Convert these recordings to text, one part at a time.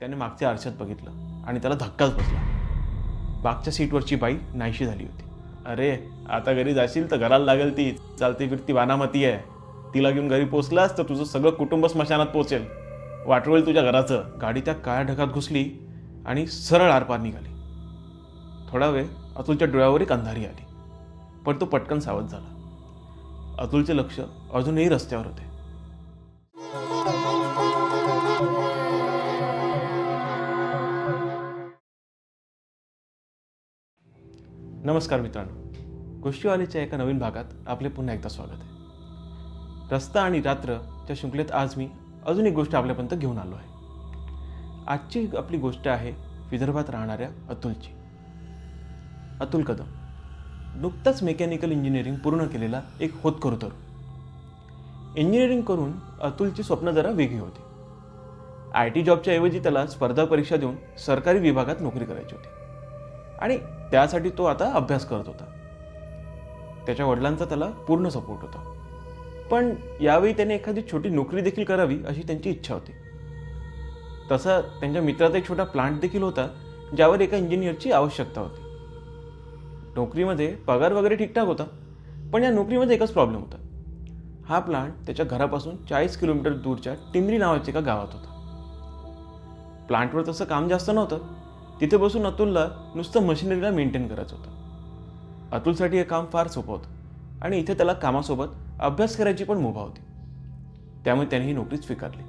त्याने मागच्या आरशात बघितलं आणि त्याला धक्काच बसला. मागच्या सीटवरची बाई नाहीशी झाली होती. अरे आता घरी जाशील तर घराला लागेल ती. चालती फिरती वानामती आहे. तिला घेऊन घरी पोचलास तर तुझं सगळं कुटुंब स्मशानात पोचेल वाटवेल तुझ्या घराचं. गाडी त्या काळ्या ढगात घुसली आणि सरळ आरपार निघाली. थोडा वेळ अतुलच्या डोळ्यावर एक अंधारी आली. पण तो पटकन सावध झाला. अतुलचे लक्ष अजूनही रस्त्यावर होते. नमस्कार मित्रांनो. गोष्टीवालीच्या एका नवीन भागात आपले पुन्हा एकदा स्वागत आहे. रस्ता आणि रात्रच्या शृंखलेत आज मी अजून एक गोष्ट आपल्यापर्यंत घेऊन आलो आहे. आजची आपली गोष्ट आहे विदर्भात राहणाऱ्या अतुलची. अतुल कदम. नुकताच मेकॅनिकल इंजिनिअरिंग पूर्ण केलेला एक होतकरू तरुण. इंजिनिअरिंग करून अतुलची स्वप्न जरा वेगळी होती. आय टी जॉबच्या ऐवजी त्याला स्पर्धा परीक्षा देऊन सरकारी विभागात नोकरी करायची होती. आणि त्यासाठी तो आता अभ्यास करत होता. त्याच्या वडिलांचा त्याला पूर्ण सपोर्ट होता. पण यावेळी त्याने एखादी छोटी नोकरी देखील करावी अशी त्यांची इच्छा होती. तसा त्यांच्या मित्राचा एक छोटा प्लांट देखील होता ज्यावर एका इंजिनियरची आवश्यकता होती. नोकरीमध्ये पगार वगैरे ठीकठाक होता पण या नोकरीमध्ये एकच प्रॉब्लेम होता. हा प्लांट त्याच्या घरापासून चाळीस किलोमीटर दूरच्या टिमरी नावाच्या एका गावात होता. प्लांटवर तसं काम जास्त नव्हतं तिथे बसून अतुलला नुसतं मशिनरीला मेंटेन करायचं होतं. अतुलसाठी हे काम फार सोपं होतं आणि इथे त्याला कामासोबत अभ्यास करायची पण मुभा होती. त्यामुळे त्याने ही नोकरी स्वीकारली.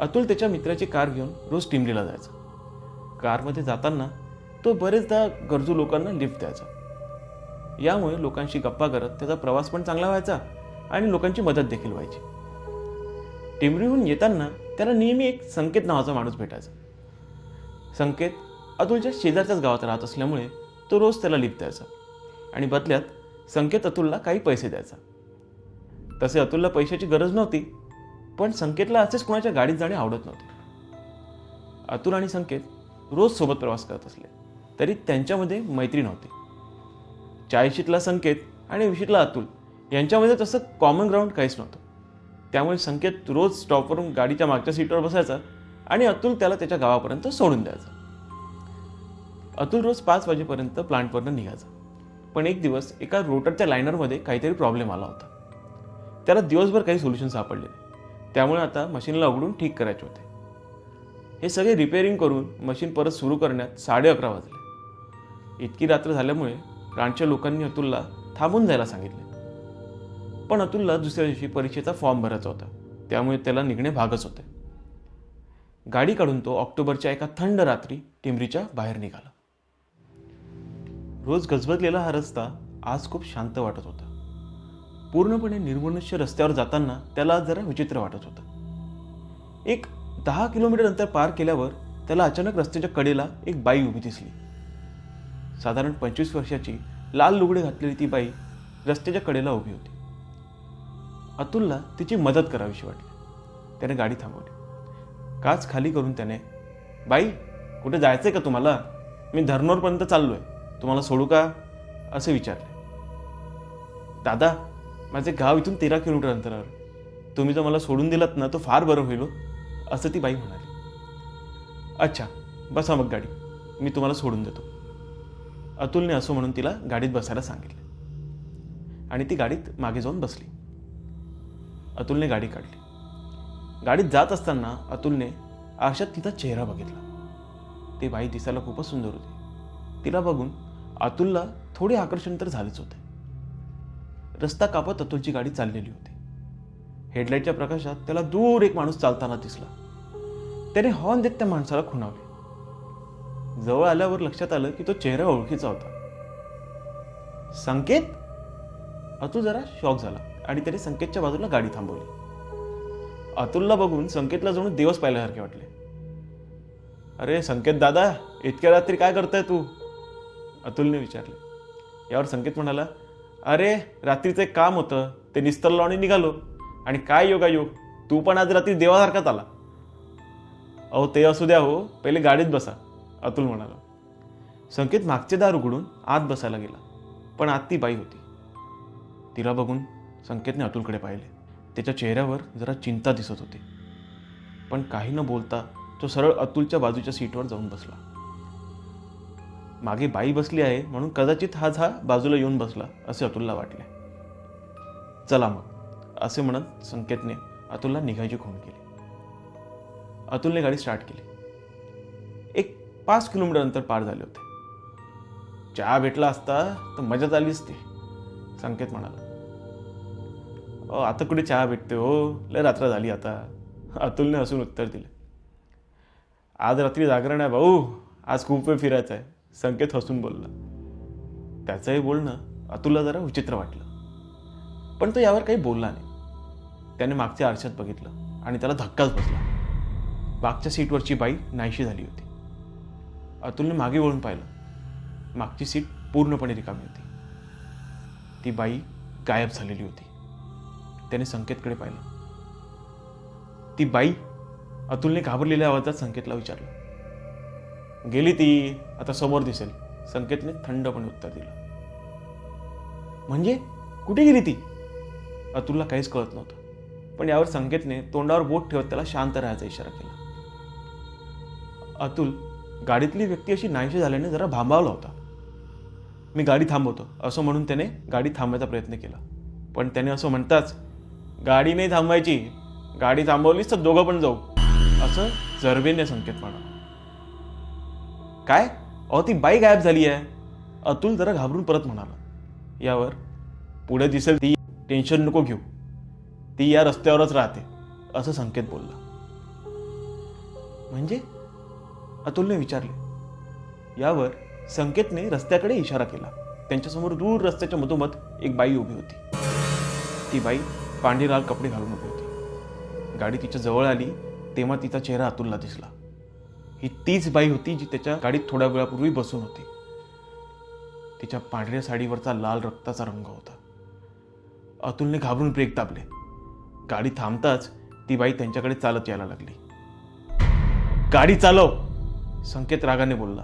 अतुल त्याच्या मित्राची कार घेऊन रोज टिमरीला जायचा. कारमध्ये जाताना तो बरेचदा गरजू लोकांना लिफ्ट द्यायचा. यामुळे लोकांशी गप्पा करत त्याचा प्रवास पण चांगला व्हायचा आणि लोकांची मदत देखील व्हायची. टिमरीहून येताना त्याला नेहमी एक संकेत नावाचा माणूस भेटायचा. संकेत अतुलच्या शेजारच्याच गावात राहत असल्यामुळे तो रोज त्याला लिप द्यायचा. आणि बदल्यात संकेत अतुलला काही पैसे द्यायचा. तसे अतुलला पैशाची गरज नव्हती पण संकेतला असेच कोणाच्या गाडीत जाणे आवडत नव्हते. अतुल आणि संकेत रोज सोबत प्रवास करत असले तरी त्यांच्यामध्ये मैत्री नव्हती. चाळीशीतला संकेत आणि विशीतला अतुल यांच्यामध्ये तसं कॉमन ग्राउंड काहीच नव्हतं. त्यामुळे संकेत रोज स्टॉपवरून गाडीच्या मागच्या सीटवर बसायचा आणि अतुल त्याला त्याच्या गावापर्यंत सोडून द्यायचा. अतुल रोज पाच वाजेपर्यंत प्लांटवरनं निघायचा. पण एक दिवस एका रोटरच्या लायनरमध्ये काहीतरी प्रॉब्लेम आला होता. त्याला दिवसभर काही सोल्युशन सापडले त्यामुळे आता मशीनला उघडून ठीक करायचे होते. हे सगळे रिपेअरिंग करून मशीन परत सुरू करण्यात साडे अकरा वाजले. इतकी रात्र झाल्यामुळे प्लांटच्या लोकांनी अतुलला थांबून जायला सांगितले. पण अतुलला दुसऱ्या दिवशी परीक्षेचा फॉर्म भरायचा होता. त्यामुळे त्याला निघणे भागच होते. गाडी काढून तो ऑक्टोबरच्या एका थंड रात्री टिमरीच्या बाहेर निघाला. रोज गजबजलेला हा रस्ता आज खूप शांत वाटत होता. पूर्णपणे निर्मनुष्य रस्त्यावर जाताना त्याला जरा विचित्र वाटत होतं. एक दहा किलोमीटर अंतर पार केल्यावर त्याला अचानक रस्त्याच्या कडेला एक बाई उभी दिसली. साधारण पंचवीस वर्षाची लाल लुगडे घातलेली ती बाई रस्त्याच्या कडेला उभी होती. अतुलला तिची मदत करावीशी वाटली. त्याने गाडी थांबवली. काच खाली करून त्याने बाई कुठे जायचंय का तुम्हाला? मी धरणोरपर्यंत चाललो आहे तुम्हाला सोडू का? असे विचारले. दादा माझे गाव इथून तेरा किलोमीटर अंतरावर तुम्ही जर मला सोडून दिलात ना तो फार बरं होईल हो, असं ती बाई म्हणाली. अच्छा बसा मग गाडी. मी तुम्हाला सोडून देतो. अतुलने असं म्हणून तिला गाडीत बसायला सांगितले. आणि ती गाडीत मागे जाऊन बसली. अतुलने गाडी काढली. गाडीत जात असताना अतुलने आरशात तिचा चेहरा बघितला. ती बाई दिसायला खूपच सुंदर होती. तिला बघून अतुलला थोडे आकर्षण तर झालेच होते. रस्ता कापत अतुलची गाडी चाललेली होती. हेडलाईटच्या प्रकाशात त्याला दूर एक माणूस चालताना दिसला. त्याने हॉर्न देत त्या माणसाला खुणावले. जवळ आल्यावर लक्षात आलं की तो चेहरा ओळखीचा होता. संकेत? अतुल जरा शॉक झाला आणि त्याने संकेतच्या बाजूला गाडी थांबवली. अतुलला बघून संकेतला जणू दिवस पाहिल्यासारखे वाटले. अरे संकेत दादा इतक्या रात्री काय करताय तू? अतुलने विचारले. यावर संकेत म्हणाला अरे रात्रीचं एक काम होतं. ते निस्तरलो आणि निघालो. आणि काय योगा योग? तू पण आज रात्री देवासारखाच आला. अहो ते असू द्या हो. पहिले गाडीत बसा अतुल म्हणाला. संकेत मागचे दार उघडून आत बसायला गेला. पण आत ती बाई होती. तिला बघून संकेतने अतुलकडे पाहिले. त्याच्या चेहऱ्यावर जरा चिंता दिसत होती. पण काही न बोलता तो सरळ अतुलच्या बाजूच्या सीटवर जाऊन बसला. मागे बाई बसली आहे म्हणून कदाचित हा हा बाजूला येऊन बसला असे अतुलला वाटले. चला मग असे म्हणत संकेतने अतुलला निघायची खूण केली. अतुलने गाडी स्टार्ट केली. एक पाच किलोमीटर अंतर पार झाले होते. चहा भेटला असता तर मजाच आली असती संकेत म्हणाला. अहो आता कुठे चहा भेटते हो लय रात्र झाली आता. अतुलने हसून उत्तर दिलं. आज रात्री जागरण आहे भाऊ. आज खूप वेळ फिरायचं आहे. संकेत हसून बोलला. त्याचंही बोलणं अतुलला जरा विचित्र वाटलं. पण तो यावर काही बोलला नाही. त्याने मागच्या आरशात बघितलं आणि त्याला धक्काच बसला. मागच्या सीटवरची बाई नाहीशी झाली होती. अतुलने मागे वळून पाहिलं. मागची सीट पूर्णपणे रिकामी होती. ती बाई गायब झालेली होती. त्याने संकेतकडे पाहिलं. ती बाई अतुलने घाबरलेल्या आवाजात संकेतला विचारलं. गेली ती आता समोर दिसेल. संकेतने थंडपणे उत्तर दिलं. म्हणजे? कुठे गेली ती? अतुलला काहीच कळत नव्हतं. पण यावर संकेतने तोंडावर बोट ठेवत त्याला शांत राहायचा इशारा केला. अतुल गाडीतली व्यक्ती अशी नाहीशी झाल्याने जरा भांबावला होता. मी गाडी थांबवतो असं म्हणून त्याने गाडी थांबवायचा प्रयत्न केला. पण त्याने असं म्हणताच गाडी नाही थांबवायची गाडी थांबवलीच तर दोघं पण जाऊ. असं जरबेने संकेत म्हणाला काय? अहो ती बाई गायब झाली आहे. अतुल जरा घाबरून परत म्हणाला. यावर पुढे दिसेल ती टेन्शन नको घेऊ. ती या रस्त्यावरच राहते असं संकेत बोलला. म्हणजे? अतुलने विचारले. यावर संकेतने रस्त्याकडे इशारा केला. त्यांच्यासमोर दूर रस्त्याच्या मधोमध एक बाई उभी होती. ती बाई पांढरी लाल कपडे घालून उभी होती. गाडी तिच्या जवळ आली तेव्हा तिचा चेहरा अतुलला दिसला. ही तीच बाई होती जी त्याच्या गाडीत थोड्या वेळापूर्वी बसून होती. तिच्या पांढऱ्या साडीवरचा लाल रक्ताचा रंग होता. अतुलने घाबरून ब्रेक दाबले. गाडी थांबताच ती बाई त्यांच्याकडे चालत यायला लागली. गाडी चालव संकेत रागाने बोलला.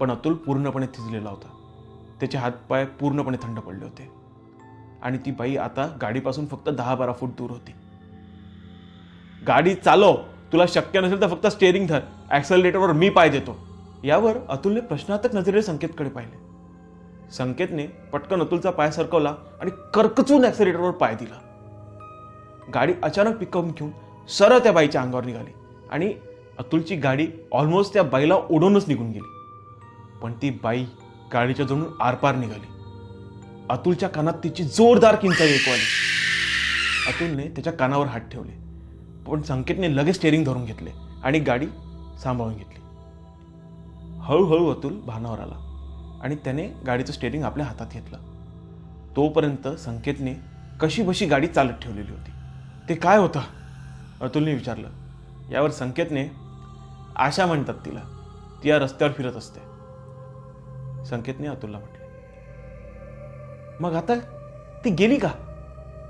पण अतुल पूर्णपणे थिजलेला होता. त्याचे हातपाय पूर्णपणे थंड पडले होते. आणि ती बाई आता गाडीपासून फक्त दहा बारा फूट दूर होती. गाडी चालव तुला शक्य नसेल तर फक्त स्टेअरिंग धर. ॲक्सलरेटरवर मी पाय देतो. यावर अतुलने प्रश्नार्थक नजरेने संकेतकडे पाहिले. संकेतने पटकन अतुलचा पाय सरकवला आणि कर्कचून ॲक्सलेटरवर पाय दिला. गाडी अचानक पिकअप घेऊन सरळ त्या बाईच्या अंगावर निघाली आणि अतुलची गाडी ऑलमोस्ट त्या बाईला ओढूनच निघून गेली. पण ती बाई गाडीच्या जवळून आरपार निघाली. अतुलच्या कानात तिची जोरदार किंचा ऐकू आली. अतुलने त्याच्या कानावर हात ठेवले. पण संकेतने लगेच स्टेअरिंग धरून घेतले आणि गाडी सांभाळून घेतली. हळूहळू अतुल भानावर आला आणि त्याने गाडीचं स्टेअरिंग आपल्या हातात घेतलं. तोपर्यंत संकेतने कशी बशी गाडी चालत ठेवलेली होती. ते काय होतं? अतुलने विचारलं. यावर संकेतने आशा म्हणतात तिला ती या रस्त्यावर फिरत असते. संकेतने अतुलला म्हटलं मग आता ती गेली का?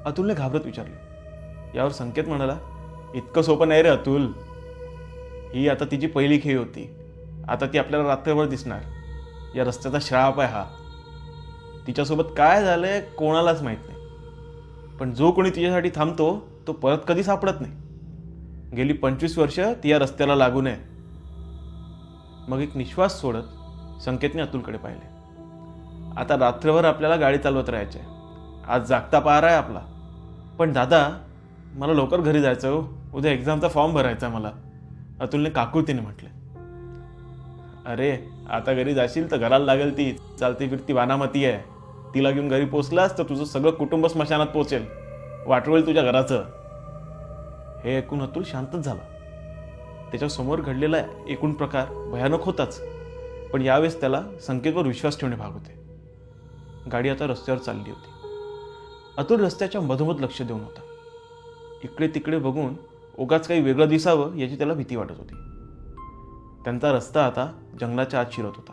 अतुलने घाबरत विचारले. यावर संकेत म्हणाला इतकं सोपं नाही रे अतुल. ही आता तिची पहिली खेळी होती. आता ती आपल्याला रात्रभर दिसणार. या रस्त्याचा श्राप आहे हा. तिच्यासोबत काय झालंय कोणालाच माहीत नाही. पण जो कोणी तिच्यासाठी थांबतो तो परत कधी सापडत नाही. गेली पंचवीस वर्ष ती या रस्त्याला लागू नये. मग एक निश्वास सोडत संकेतने अतुलकडे पाहिले. आता रात्रभर आपल्याला गाडी चालवत राहायचे आज जागता पार आहे आपला. पण दादा मला लवकर घरी जायचं हो. उद्या एक्झामचा फॉर्म भरायचा आहे मला. अतुलने काकुतीने म्हटले. अरे आता घरी जाशील तर घराला लागेल ती. चालती फिरती वानामती आहे. तिला घेऊन घरी पोचलास तर तुझं सगळं कुटुंब स्मशानात पोचेल. वाटवेल तुझ्या घराचं. हे ऐकून अतुल शांतच झाला. त्याच्यासमोर घडलेला एकूण प्रकार भयानक होताच. पण यावेळेस त्याला संकेतवर विश्वास ठेवणे भाग होते. गाडी आता रस्त्यावर चालली होती. अतुल रस्त्याच्या मधोमध लक्ष देऊन होता. इकडे तिकडे बघून ओगाच काही वेगळं दिसावं याची त्याला भीती वाटत होती. त्यांचा रस्ता आता जंगलाच्या आत शिरत होता.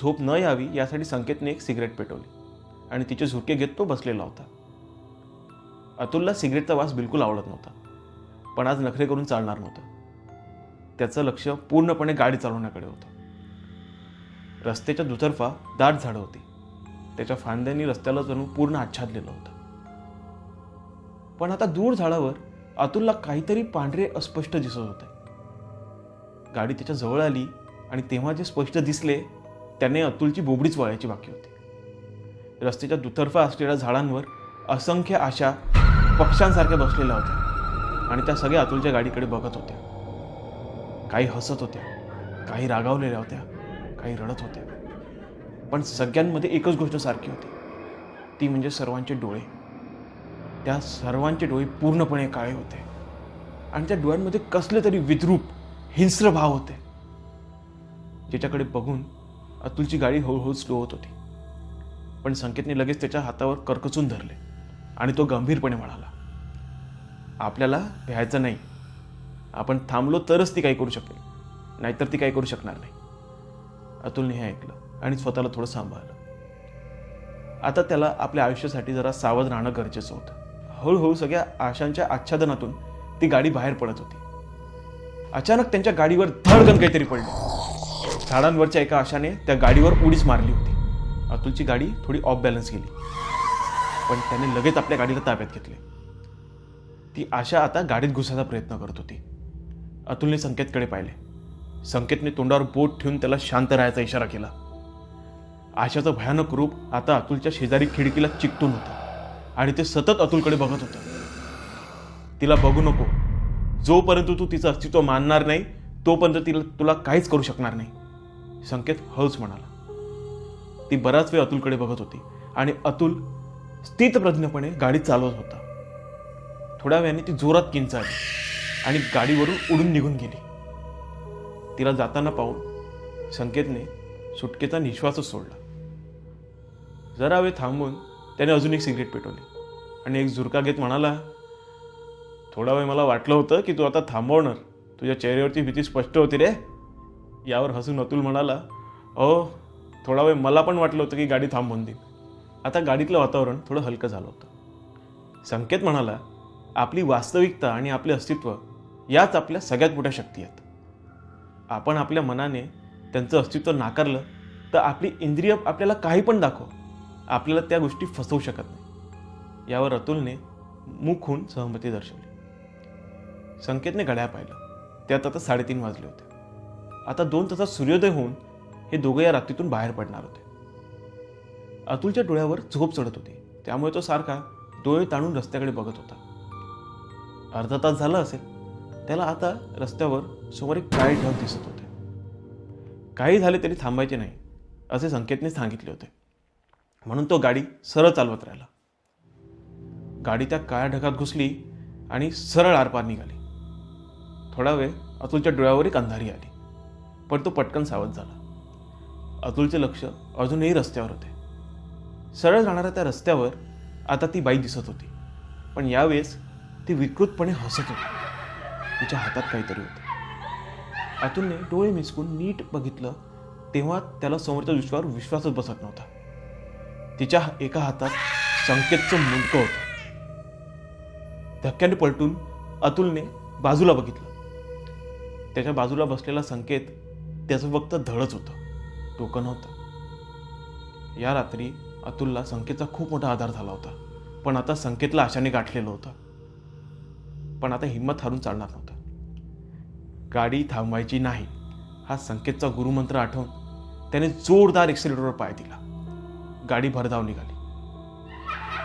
झोप न यावी यासाठी संकेतने एक सिगरेट पेटवली आणि तिचे झुके घेत तो बसलेला होता. अतुलला सिगरेटचा वास बिलकुल आवडत नव्हता पण आज नखरे करून चालणार नव्हतं. त्याचं लक्ष पूर्णपणे गाडी चालवण्याकडे होतं. रस्त्याच्या दुतर्फा दाट झाडं होती. त्याच्या फांद्यांनी रस्त्याला जणू पूर्ण आच्छादलेलं होतं. पण आता दूर झाडावर अतुलला काहीतरी पांढरे अस्पष्ट दिसत होते. गाडी त्याच्याजवळ आली आणि तेव्हा जे स्पष्ट दिसले त्याने अतुलची बोबडीच वळायची बाकी होती. रस्त्याच्या दुतर्फा असलेल्या झाडांवर असंख्य आशा पक्ष्यांसारख्या बसलेल्या होत्या आणि त्या सगळ्या अतुलच्या गाडीकडे बघत होत्या. काही हसत होत्या काही रागावलेल्या होत्या काही रडत होत्या. पण सगळ्यांमध्ये एकच गोष्ट सारखी होती. ती म्हणजे सर्वांचे डोळे. त्या सर्वांचे डोळे पूर्णपणे काळे होते. आणि त्या डोळ्यांमध्ये कसले तरी विद्रूप हिंस्र भाव होते. ज्याच्याकडे बघून अतुलची गाडी हळूहळू स्लो होत होती. पण संकेतने लगेच त्याच्या हातावर करकचून धरले आणि तो गंभीरपणे म्हणाला आपल्याला भ्यायचं नाही. आपण थांबलो तरच ती काही करू शकेल. नाहीतर ती काही करू शकणार नाही. अतुलने हे ऐकलं. आणि स्वतःला थोडं सांभाळलं. आता त्याला आपल्या आयुष्यासाठी जरा सावध राहणं गरजेचं होतं. हळूहळू सगळ्या आशांच्या आच्छादनातून ती गाडी बाहेर पडत होती. अचानक त्यांच्या गाडीवर धडकन काहीतरी पडलं. झाडांवरच्या एका आशाने त्या गाडीवर उडीच मारली होती. अतुलची गाडी थोडी ऑफ बॅलन्स गेली. पण त्याने लगेच आपल्या गाडीला ताब्यात घेतले. ती आशा आता गाडीत घुसायचा प्रयत्न करत होती. अतुलने संकेतकडे पाहिले. संकेतने तोंडावर बोट ठेवून त्याला शांत राहायचा इशारा केला. आशाचं भयानक रूप आता अतुलच्या शेजारी खिडकीला चिकटून होतं. आणि ते सतत अतुलकडे बघत होतं. तिला बघू नको. जोपर्यंत तू तिचं अस्तित्व मानणार नाही तोपर्यंत तिला तुला काहीच करू शकणार नाही. संकेत हळूच म्हणाला. ती बराच वेळ अतुलकडे बघत होती. आणि अतुल स्थितप्रज्ञपणे गाडी चालवत होता. थोड्या वेळाने ती जोरात किंचाळली आणि गाडीवरून उडून निघून गेली. तिला जाताना पाहून संकेतने सुटकेचा निश्वासच सोडला. जरा वेळ थांबून त्याने अजून एक सिगरेट पेटवली. आणि एक झुरका घेत म्हणाला थोडा वेळ मला वाटलं होतं की तू आता थांबवणार. तुझ्या चेहऱ्यावरची भीती स्पष्ट होती रे. यावर हसून अतुल म्हणाला अहो थोडा वेळ मला पण वाटलं होतं की गाडी थांबवून देईन. आता गाडीतलं वातावरण थोडं हलकं झालं होतं. संकेत म्हणाला आपली वास्तविकता आणि आपले अस्तित्व याच आपल्या सगळ्यात मोठ्या शक्ती आहेत. आपण आपल्या मनाने त्यांचं अस्तित्व नाकारलं तर आपली इंद्रिय आपल्याला काही पण दाखव. आपल्याला त्या गोष्टी फसवू शकत नाही. यावर अतुलने मुख होऊन सहमती दर्शवली. संकेतने घड्याळ पाहिलं. त्यात आता साडेतीन वाजले होते. आता दोन तासात सूर्योदय होऊन हे दोघं या रात्रीतून बाहेर पडणार होते. अतुलच्या डोळ्यावर झोप चढत होती. त्यामुळे तो सारखा डोळे ताणून रस्त्याकडे बघत होता. अर्धा तास झाला असेल. त्याला आता रस्त्यावर समोर एक काळे ढग दिसत होते. काही झाले तरी थांबायचे नाही असे संकेतने सांगितले होते. म्हणून तो गाडी सरळ चालवत राहिला. गाडी त्या काळ्या ढगात घुसली आणि सरळ आरपार निघाली. थोडा वेळ अतुलच्या डोळ्यावर एक अंधारी आली पण तो पटकन सावध झाला. अतुलचे लक्ष अजूनही रस्त्यावर होते. सरळ जाणाऱ्या त्या रस्त्यावर आता ती बाई दिसत होती पण यावेळेस ती विकृतपणे हसत होती. तिच्या हातात काहीतरी होतं. अतुलने डोळे मिसकून नीट बघितलं तेव्हा त्याला समोरच्या दृश्यावर विश्वासच बसत नव्हता. तिच्या एका हातात संकेतचं मुंडकं होतं. धक्क्याने पलटून अतुलने बाजूला बघितलं. त्याच्या बाजूला बसलेला संकेत त्याचं फक्त धडच होतं. टोकन होतं. या रात्री अतुलला संकेतचा खूप मोठा आधार झाला होता. पण आता संकेतला आशाने गाठलेलं होतं. पण आता हिंमत हारून चालणार नव्हतं. गाडी थांबवायची नाही हा संकेतचा गुरुमंत्र आठवून त्याने जोरदार एक्सिलेटरवर पाय दिला. गाडी भरधाव निघाली.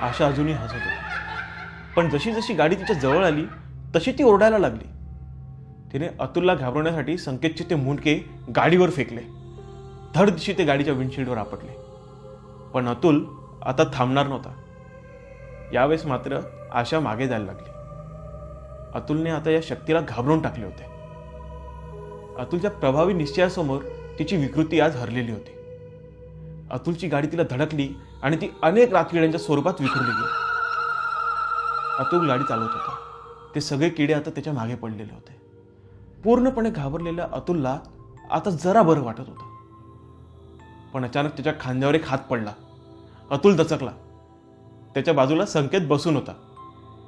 आशा अजूनही हसत होती. पण जशी जशी गाडी तिच्या जवळ आली तशी ती ओरडायला लागली. तिने अतुलला घाबरवण्यासाठी संकेतचे ते मुंडके गाडीवर फेकले. धड दिशी ते गाडीच्या विंडशील्डवर आपटले. पण अतुल आता थांबणार नव्हता. यावेळेस मात्र आशा मागे जायला लागली. अतुलने आता या शक्तीला घाबरून टाकले होते. अतुलच्या प्रभावी निश्चयासमोर तिची विकृती आज हरलेली होती. अतुलची गाडी तिला धडकली आणि ती अनेक रातकिड्यांच्या स्वरूपात विखुरली गेली. अतुल गाडी चालवत होता. ते सगळे किडे आता त्याच्यामागे पडलेले होते. पूर्णपणे घाबरलेल्या अतुलला आता जरा बरं वाटत होतं. पण अचानक त्याच्या खांद्यावर एक हात पडला. अतुल दचकला. त्याच्या बाजूला संकेत बसून होता.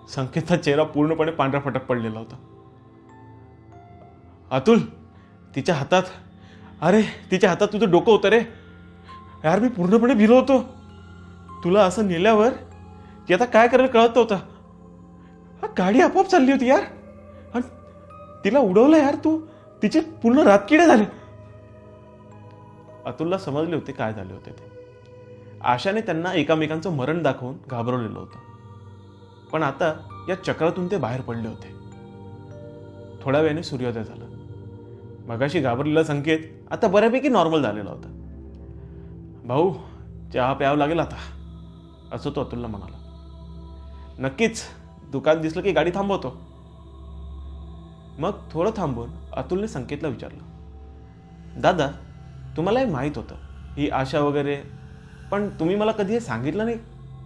संकेतचा चेहरा पूर्णपणे पांढरा फटक पडलेला होता. अतुल तिच्या हातात अरे तिच्या हातात तुझं डोकं होतं रे. यार मी पूर्णपणे भिलो होतो. तुला असं नेल्यावर ती आता काय करायला कळत नव्हता. हा गाडी आपोआप चालली होती यार. आणि तिला उडवलं यार तू. तिचे पूर्ण रातकिडे झाले. अतुलला समजले होते काय झाले होते ते. आशाने त्यांना एकामेकांचं मरण दाखवून घाबरवलेलं होतं. पण आता या चक्रातून ते बाहेर पडले होते. थोड्या वेळाने सूर्योदय झाला. मगाशी घाबरलेला संकेत आता बऱ्यापैकी नॉर्मल झालेला होता. भाऊ चहा प्यावं लागेल आता. असं तो अतुलला म्हणाला. नक्कीच दुकान दिसलं की गाडी थांबवतो. मग थोडं थांबून अतुलने संकेतला विचारलं. दादा तुम्हाला हे माहीत होतं ही आशा वगैरे पण तुम्ही मला कधी हे सांगितलं नाही?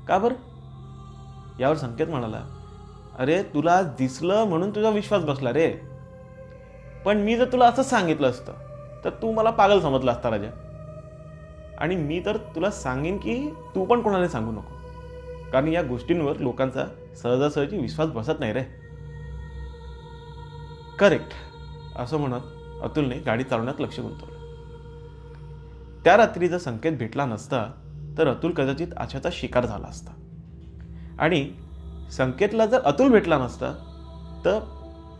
का बरं? यावर संकेत म्हणाला अरे तुला आज दिसलं म्हणून तुझा विश्वास बसला रे. पण मी जर तुला असं सांगितलं असतं तर तू मला पागल समजला असता राजा. आणि मी तर तुला सांगेन की तू पण कोणाला सांगू नको. कारण या गोष्टींवर लोकांचा सहजासहजी विश्वास बसत नाही रे. करेक्ट असं म्हणत अतुलने गाडी चालवण्यात लक्ष गुंतवलं. त्या रात्री जर संकेत भेटला नसता तर अतुल कदाचित आशाचा शिकार झाला असता. आणि संकेतला जर अतुल भेटला नसता तर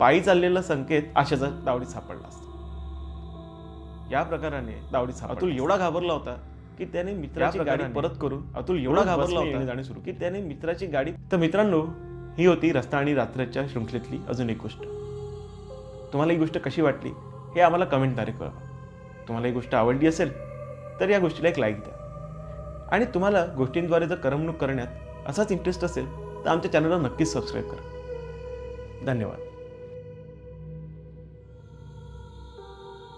पायी चाललेला संकेत आशाचा दावडीत सापडला असता. या प्रकाराने सापडला. अतुल एवढा घाबरला होता की त्याने मित्राची गाडी परत करून अतुल एवढा घाबरला होता जाणे सुरू की त्याने मित्राची गाडी तर मित्रांनो ही होती रस्ता आणि रात्रच्या शृंखलेतली अजून एक गोष्ट. तुम्हाला ही गोष्ट कशी वाटली हे आम्हाला कमेंटद्वारे कळवा. तुम्हाला ही गोष्ट आवडली असेल तर या गोष्टीला एक लाईक द्या. आणि तुम्हाला गोष्टींद्वारे जर करमणूक करण्यात असाच इंटरेस्ट असेल तर आमच्या चॅनलला नक्कीच सबस्क्राईब करा. धन्यवाद.